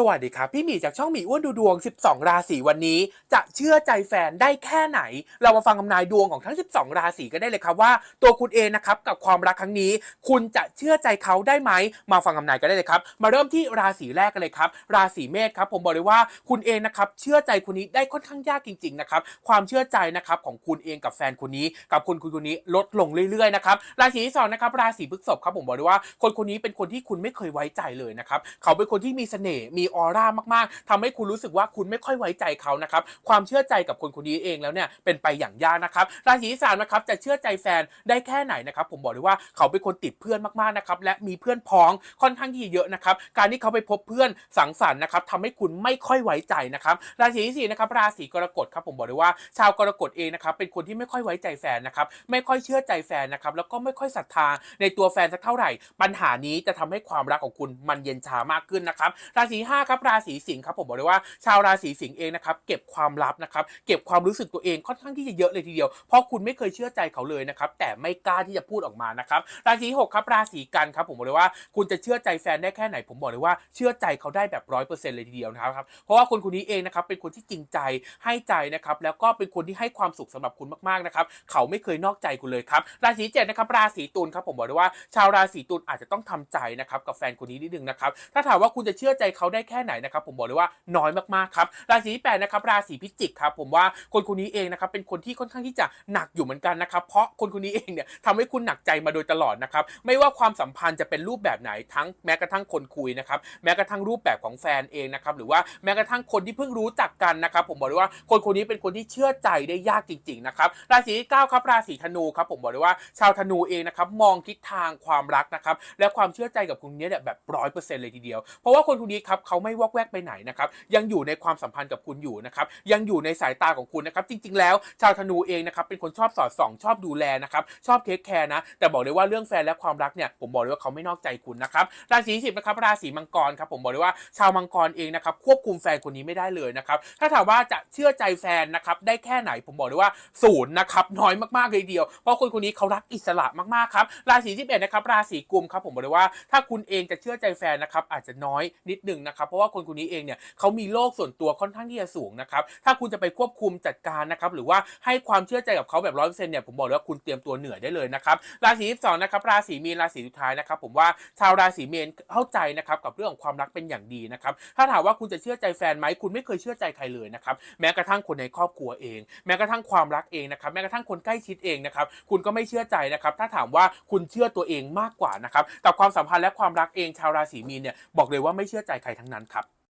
สวัสดีครับพี่หมีจากช่องหมีอ้วนดูดวง 12 ราศีวันนี้ จะเชื่อใจแฟนได้แค่ไหน เรามาฟังคำนายดวงของทั้ง 12 ราศีกันได้เลยครับว่า ตัวคุณเองนะครับกับความรักครั้งนี้ คุณจะเชื่อใจเขาได้ไหม มาฟังคำนายกันได้เลยครับ มาเริ่มที่ราศีแรกกันเลยครับ ราศีเมษครับผมบอกเลยว่าคุณเองนะครับเชื่อใจคนนี้ได้ค่อนข้างยากจริงๆนะครับความเชื่อใจนะครับของคุณเองกับแฟนคนนี้ กับคนคุณคนนี้ลดลงเรื่อยๆนะครับราศีที่สองนะครับราศีพฤษภครับผมบอกเลยว่า คนคนนี้เป็นคนที่คุณไม่เคยไว้ใจเลยนะครับเขาเป็นคนที่มีเสน่ห์มีออร่ามากๆทำให้คุณรู้สึกว่าคุณไม่ค่อยไว้ใจเขานะครับความเชื่อใจกับคนคนนี้เองแล้วเนี่ยเป็นไปอย่างยากนะครับราศีสามนะครับจะเชื่อใจแฟนได้แค่ไหนนะครับผมบอกเลยว่าเขาเป็นคนติดเพื่อนมากๆนะครับและมีเพื่อนพ้องค่อนข้างที่เยอะนะครับการที่เขาไปพบเพื่อนสังสรรค์นะครับทำให้คุณไม่ค่อยไว้ใจนะครับราศีที่สี่นะครับราศีกรกฎครับผมบอกเลยว่า ชาวกรกฎเองนะครับเป็นคนที่ไม่ค่อยไว้ใจแฟนนะครับไม่ค่อยเชื่อใจแฟนนะครับแล้วก็ไม่ค่อยศรัทธาในตัวแฟนสักเท่าไหร่ ปัญหานี้จะทำให้ความรักของคุณมันเย็นชามากขึ้นนะครับราศีห้าครับราศีสิงห์ครับผมบอกเลยว่าชาวราศีสิงห์เองนะครับเก็บความลับนะครับเก็บความรู้สึกตัวเองค่อนข้างที่จะเยอะเลยทีเดียว เพราะคุณไม่เคยเชื่อใจเขาเลยนะครับแต่ไม่กล้าที่จะพูดออกมานะครับราศีหกครับราศีกันครับผมบอกเลยว่าคุณจะเชื่อใจแฟนได้แค่ไหน ผมบอกเลยว่าเชื่อใจเขาได้แบบร้อยเปอร์เซ็นต์เลยทีเดียวนะครับเพราะว่าคนคนนี้เองนะครับเป็นคนที่จริงใจให้ใจนะครับแล้วก็เป็นคนที่ให้ความสุขสำหรับคุณมากๆนะครับเขาไม่เคยนอกใจคุณเลยครับราศีเจ็ดนะครับราศีตุลครับผมบอกเลยว่า ชาวราศีตุลอาจจะต้องทำใจนะครับกับแฟนคนนี้นิดนึงนะครับถ้าถามว่าคุณจะเชื่อใจเขาได้แค่ไหนนะครับผมบอกเลยว่าน้อยมากๆครับราศีที่แปดนะครับราศีพิจิกครับผมว่าคนคนนี้เองนะครับเป็นคนที่ค่อนข้างที่จะหนักอยู่เหมือนกันนะครับเพราะคนคนนี้เองเนี่ยทำให้คุณหนักใจมาโดยตลอดนะครับไม่ว่าความสัมพันธ์จะเป็นรูปแบบไหนทั้งแม้กระทั่งคนคุยนะครับแม้กระทั่งรูปแบบของแฟนเองนะครับหรือว่าแม้กระทั่งคนที่เพิ่งรู้จักกันนะครับผมบอกเลยว่าคนคนนี้เป็นคนที่เชื่อใจได้ยากจริงๆนะครับราศีที่เก้าครับราศีธนูครับผมบอกเลยว่าชาวธนูเองนะครับมองทิศทางความรักนะครับและความเชื่อใจกับคนนี้เนี่ยแบบร้อยเปอร์เซ็นต์เลยทีเดียว เพราะว่าคนคนนี้ครับเขาไม่วอกแวกไปไหนนะครับยังอยู่ในความสัมพันธ์กับคุณอยู่นะครับยังอยู่ในสายตาของคุณนะครับจริง ๆ แล้วชาวธนูเองนะครับเป็นคนชอบสอดส่องชอบดูแลนะครับชอบเทคแคร์นะแต่บอกเลยว่าเรื่องแฟนและความรักเนี่ยผมบอกเลยว่าเขาไม่นอกใจคุณนะครับราศีสิบนะครับราศีมังกรครับผมบอกเลยว่าชาวมังกรเองนะครับควบคุมแฟนคนนี้ไม่ได้เลยนะครับถ้าถามว่าจะเชื่อใจแฟนนะครับได้แค่ไหนผมบอกเลยว่าศูนย์นะครับน้อยมากๆเลยเดียว เพราะคนคนนี้เขารักอิสระมากๆครับราศีที่เอ็ดนะครับราศีกุมครับผมบอกเลยว่าถ้าคุณเองจะเชื่อใจแฟนนะครับอาจจะน้อยนิดหนึ่งนะครับเพราะว่าคนคนนี้เองเนี่ยเขามีโลกส่วนตัวค่อนข้างที่จะสูงนะครับถ้าคุณจะไปควบคุมจัดการนะครับหรือว่าให้ความเชื่อใจกับเขาแบบร้อยเปอร์เซ็นต์เนี่ยผมบอกเลยว่าคุณเตรียมตัวเหนื่อยได้เลยนะครับราศีที่สองนะครับราศีมีนราศีสุดท้ายนะครับผมว่าชาวราศีเมีนเข้าใจนะครับกับเรื่องของความรักเป็นอย่างดีนะครับถ้าถามว่าคุณจะเชื่อใจแฟนไหมคุณไม่เคยเชื่อใจใครเลยนะครับแม้กระทั่งคนในครอบครัวเอง แม้กระทั่งความรักเองนะครับแม้กระทั่งคนใกล้ชิดเองนะครับคุณก็ไม่เชื่อใจนะครับถ้าถามว่าคุณเชื่อตัวเองมากกว่านะครับกับความสัมพันธ์และความรักเองชาวราศีมีนเนี่ยบอกเลยว่าไม่เชื่อใจใครทั้งนั้นครับ